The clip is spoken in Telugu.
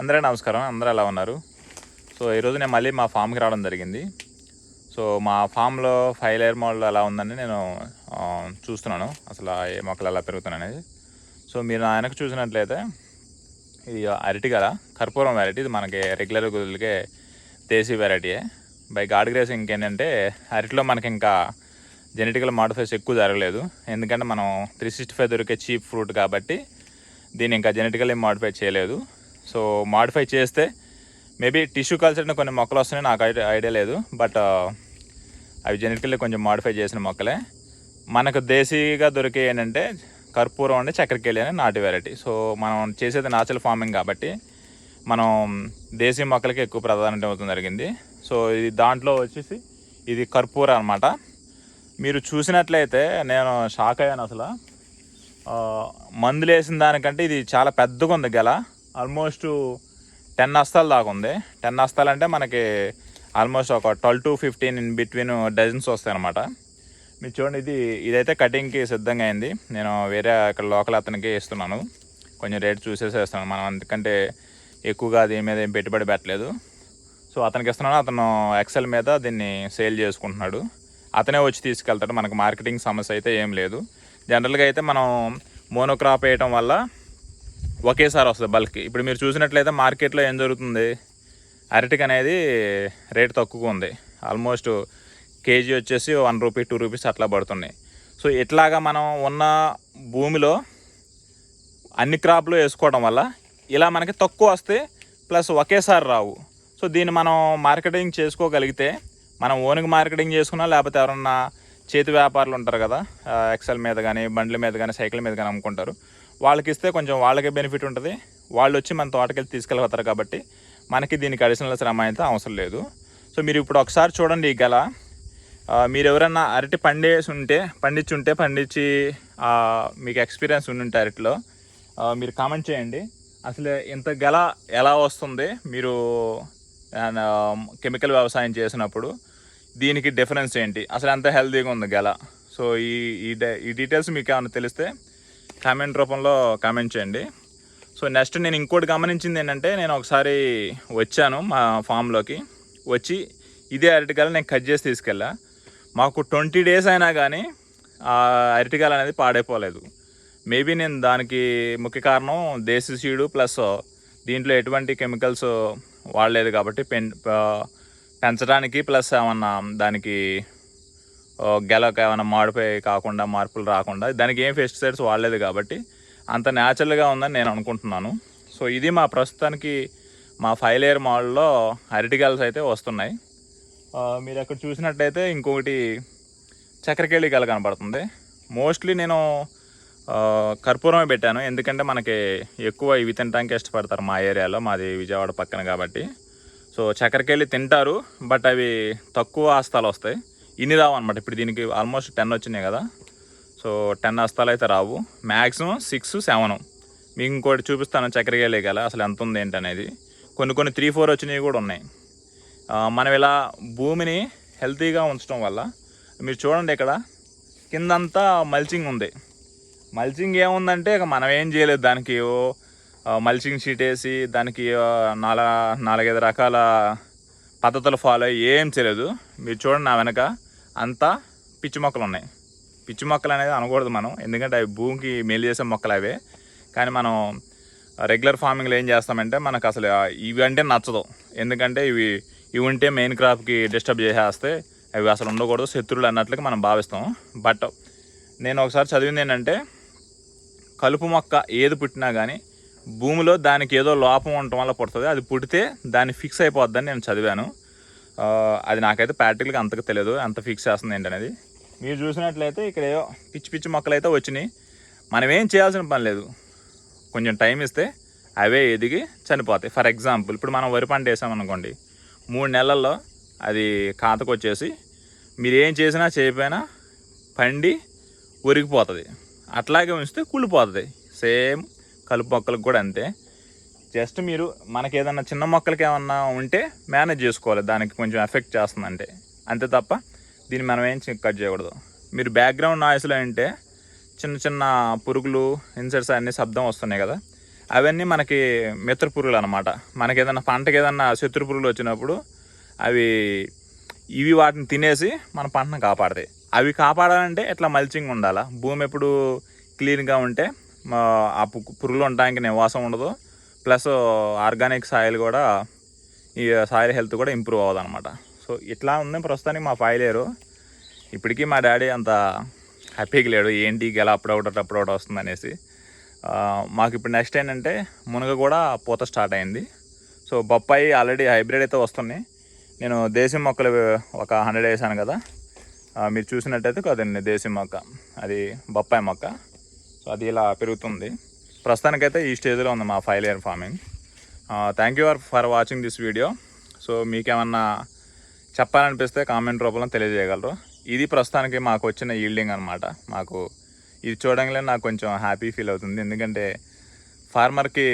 అందరూ నమస్కారం అందరూ ఎలా ఉన్నారు? సో ఈరోజు నేను మళ్ళీ మా ఫామ్కి రావడం జరిగింది. సో మా ఫామ్లో ఫైవ్ లేయర్ మోడల్ ఎలా ఉందని నేను చూస్తున్నాను. అసలు ఏ మొక్కలు ఎలా పెరుగుతున్నాయి అనేది సో మీరు నా వెనక చూసినట్లయితే ఇది అరటి కదా కర్పూరం వెరైటీ ఇది మనకి రెగ్యులర్ గుదులకే దేశీ వెరైటీయే బై గాడ్ గ్రేస్ ఇంకేంటంటే అరటిలో మనకి ఇంకా జెనెటికల్ మాడిఫైస్ ఎక్కువ జరగలేదు. ఎందుకంటే మనం త్రీ సిక్స్టీ ఫైవ్ దొరికే చీప్ ఫ్రూట్ కాబట్టి దీన్ని ఇంకా జెనెటికల్లీ మాడిఫై చేయలేదు. సో మాడిఫై చేస్తే మేబీ టిష్యూ కల్చర్ని కొన్ని మొక్కలు వస్తున్నాయి నాకు ఐడియా ఐడియా లేదు. బట్ అవి జెనెటికల్లీ కొంచెం మాడిఫై చేసిన మొక్కలే. మనకు దేశీగా దొరికే ఏంటంటే కర్పూరం అంటే చక్కెరకేళి అనే నాటి వెరైటీ. సో మనం చేసేది నాచురల్ ఫార్మింగ్ కాబట్టి మనం దేశీ మొక్కలకి ఎక్కువ ప్రాధాన్యత అవుతుంది జరిగింది. సో ఇది దాంట్లో వచ్చేసి ఇది కర్పూర అనమాట మీరు చూసినట్లయితే నేను షాక్ అయ్యాను అసలు. మందులు వేసిన దానికంటే ఇది చాలా పెద్దగా ఉంది గెల. ఆల్మోస్ట్ టెన్ హస్తాల దాకా ఉంది. టెన్ హస్తాలు అంటే మనకి ఆల్మోస్ట్ ఒక twelve to fifteen in between dozens వస్తాయి అనమాట మీరు చూడండి ఇది ఇదైతే కటింగ్కి సిద్ధంగా అయింది. నేను వేరే అక్కడ లోకల్ అతనికి ఇస్తున్నాను. కొంచెం రేట్ చూసేసేస్తాను. మనం అందుకంటే ఎక్కువగా దీని మీద ఏం పెట్టుబడి పెట్టలేదు. సో అతనికి ఇస్తున్నాను. అతను ఎక్సెల్ మీద దీన్ని సేల్ చేసుకుంటున్నాడు. అతనే వచ్చి తీసుకెళ్తాడు. మనకు మార్కెటింగ్ సమస్య అయితే ఏం లేదు. జనరల్గా అయితే మనం మోనోక్రాప్ వేయటం వల్ల ఒకేసారి వస్తుంది బల్క్ ఇప్పుడు మీరు చూసినట్లయితే మార్కెట్లో ఏం జరుగుతుంది? అరటికి అనేది రేట్ తక్కువగా ఉంది. ఆల్మోస్ట్ కేజీ వచ్చేసి వన్ రూపీ టూ రూపీస్ అట్లా పడుతున్నాయి. సో ఇట్లాగా మనం ఉన్న భూమిలో అన్ని క్రాప్లు వేసుకోవడం వల్ల ఇలా మనకి తక్కువ వస్తే ప్లస్ ఒకేసారి రావు. సో దీన్ని మనం మార్కెటింగ్ చేసుకోగలిగితే మనం ఓన్గా మార్కెటింగ్ చేసుకున్నా లేకపోతే ఎవరన్నా చేతి వ్యాపారులు ఉంటారు కదా ఎక్సెల్ మీద కానీ బండ్ల మీద కానీ సైకిల్ మీద కానీ అమ్ముకుంటారు. వాళ్ళకి ఇస్తే కొంచెం వాళ్ళకే బెనిఫిట్ ఉంటుంది. వాళ్ళు వచ్చి మన తోటకెళ్ళి తీసుకెళ్ళిపోతారు కాబట్టి మనకి దీనికి అడిషనల్ శ్రమ అయితే అవసరం లేదు. సో మీరు ఇప్పుడు ఒకసారి చూడండి ఈ గల. మీరు ఎవరన్నా అరటి పండేసి ఉంటే పండించి ఉంటే పండించి మీకు ఎక్స్పీరియన్స్ ఉంటే అరటిలో మీరు కామెంట్ చేయండి. అసలు ఇంత గల ఎలా వస్తుంది? మీరు కెమికల్ వ్యవసాయం చేసినప్పుడు దీనికి డిఫరెన్స్ ఏంటి? అసలు ఎంత హెల్తీగా ఉంది గల? సో ఈ ఈ ఈ డీటెయిల్స్ మీకు ఏమైనా తెలిస్తే కామెంట్ రూపంలో కామెంట్ చేయండి. సో నెక్స్ట్ నేను ఇంకోటి గమనించింది ఏంటంటే నేను ఒకసారి వచ్చాను మా ఫామ్లోకి. వచ్చి ఇదే అరటికాయలు నేను కట్ చేసి తీసుకెళ్ళా. మాకు ట్వంటీ డేస్ అయినా కానీ ఆ అరటికాయలు అనేది పాడైపోలేదు. మేబీ నేను దానికి ముఖ్య కారణం దేశీ సీడు ప్లస్ దీంట్లో ఎటువంటి కెమికల్స్ వాడలేదు కాబట్టి పెన్ పెంచడానికి ప్లస్ ఏమన్నా దానికి గెలకు ఏమైనా మాడిపోయి కాకుండా మార్పులు రాకుండా దానికి ఏం పెస్టిసైడ్స్ వాడలేదు కాబట్టి అంత న్యాచురల్గా ఉందని నేను అనుకుంటున్నాను. సో ఇది మా ప్రస్తుతానికి మా ఫైవ్ లేయర్ మోడల్లో అరటికాయలు అయితే వస్తున్నాయి. మీరు అక్కడ చూసినట్టయితే ఇంకొకటి చక్కెరకేళి గల కనబడుతుంది. మోస్ట్లీ నేను కర్పూరమే పెట్టాను. ఎందుకంటే మనకి ఎక్కువ ఇవి తినడానికి ఇష్టపడతారు మా ఏరియాలో. మాది విజయవాడ పక్కన కాబట్టి. సో చక్కెరకేళి తింటారు బట్ అవి తక్కువ ఆస్తాలు వస్తాయి. ఇన్ని రావు అనమాట ఇప్పుడు దీనికి ఆల్మోస్ట్ టెన్ వచ్చినాయి కదా. సో టెన్ హస్తాలు అయితే రావు. మ్యాక్సిమం సిక్స్ సెవెన్ మీకు ఇంకోటి చూపిస్తాను చక్కెరకేళి కదా అసలు ఎంత ఉంది ఏంటి అనేది. కొన్ని కొన్ని త్రీ ఫోర్ వచ్చినవి కూడా ఉన్నాయి. మనం ఇలా భూమిని హెల్తీగా ఉంచడం వల్ల మీరు చూడండి ఇక్కడ కిందంతా మల్చింగ్ ఉంది. మల్చింగ్ ఏముందంటే ఇక మనం ఏం చేయలేదు. దానికి ఓ మల్చింగ్ షీట్ వేసి దానికి నాలుగు నాలుగైదు రకాల పద్ధతులు ఫాలో అయ్యి ఏం చేయలేదు. మీరు చూడండి నా వెనక. అంతా పిచ్చి మొక్కలు ఉన్నాయి. పిచ్చి మొక్కలు అనేది అనకూడదు మనం. ఎందుకంటే అవి భూమికి మేలు చేసే మొక్కలు అవే. కానీ మనం రెగ్యులర్ ఫార్మింగ్లో ఏం చేస్తామంటే మనకు అసలు ఇవి అంటే నచ్చదు. ఎందుకంటే ఇవి ఇవి ఉంటే మెయిన్ క్రాప్కి డిస్టర్బ్ చేసేస్తే అవి అసలు ఉండకూడదు. శత్రువులు అన్నట్లుగా మనం భావిస్తాం. బట్ నేను ఒకసారి చదివింది ఏంటంటే కలుపు మొక్క ఏది పుట్టినా కానీ భూమిలో దానికి ఏదో లోపం ఉండటం వల్ల పుడుతుంది. అది పుడితే దాన్ని ఫిక్స్ అయిపోద్దని నేను చదివాను. అది నాకైతే ప్రాక్టికల్గా అంతగా తెలియదు అంత ఫిక్స్ చేస్తుంది ఏంటనేది. మీరు చూసినట్లయితే ఇక్కడ ఏదో పిచ్చి పిచ్చి మొక్కలు అయితే వచ్చినాయి. మనం ఏం చేయాల్సిన పని లేదు. కొంచెం టైం ఇస్తే అవే ఎదిగి చనిపోతాయి. ఫర్ ఎగ్జాంపుల్ ఇప్పుడు మనం వరి పంట వేసామనుకోండి మూడు నెలల్లో అది కాతకొచ్చేసి మీరు ఏం చేసినా చేయకపోయినా పండి ఉరిగిపోతుంది అట్లాగే ఉంచితే కుళ్ళిపోతుంది. సేమ్ కలుపు మొక్కలకు కూడా అంతే. జస్ట్ మీరు మనకి ఏదన్నా చిన్న మొక్కలకి ఏమన్నా ఉంటే మేనేజ్ చేసుకోవాలి. దానికి కొంచెం ఎఫెక్ట్ చేస్తుందంటే. అంతే తప్ప దీన్ని మనం ఏం కట్ చేయకూడదు. మీరు బ్యాక్గ్రౌండ్ నాయిస్లో ఉంటే చిన్న చిన్న పురుగులు ఇన్సెట్స్ అన్ని శబ్దం వస్తున్నాయి కదా. అవన్నీ మనకి మిత్ర పురుగులు అనమాట మనకి ఏదైనా పంటకి ఏదైనా శత్రు పురుగులు వచ్చినప్పుడు అవి ఇవి వాటిని తినేసి మన పంటను కాపాడతాయి. అవి కాపాడాలంటే ఇట్లా మల్చింగ్ ఉండాలా? భూమి ఎప్పుడు క్లీన్గా ఉంటే ఆ పు- పురుగులు ఉండడానికి నివాసం ఉండదు. ప్లస్ ఆర్గానిక్ సాయిల్ కూడా ఈ సాయిల్ హెల్త్ కూడా ఇంప్రూవ్ అవ్వదు అనమాట సో ఇట్లా ఉంది ప్రస్తుతానికి మా ఫైలేరు ఇప్పటికీ మా డాడీ అంత హ్యాపీగా లేడు. ఏంటి ఎలా అప్పుడొకటి అప్పుడొకటి వస్తుంది అనేసి. మాకు ఇప్పుడు నెక్స్ట్ ఏంటంటే మునగ కూడా పూత స్టార్ట్ అయింది. సో బొప్పాయి ఆల్రెడీ హైబ్రిడ్ అయితే వస్తున్నాయి. నేను దేశీ మొక్కలు ఒక హండ్రెడ్ వేసాను కదా. మీరు చూసినట్టయితే కదండి దేశీ మొక్క. అది బొప్పాయి మొక్క. సో అది ఇలా పెరుగుతుంది. ప్రస్తుతానికైతే ఈ స్టేజ్లో ఉంది మా five year farming. Thank you for watching this video so మీకేమన్నా చెప్పాలనిపిస్తే కామెంట్ రూపంలో తెలియజేయగలరు. ఇది ప్రస్తుతానికి మాకు వచ్చిన ఈల్డింగ్ అనమాట మాకు ఇది చూడంగానే నాకు కొంచెం హ్యాపీ ఫీల్ అవుతుంది. ఎందుకంటే ఫార్మర్కి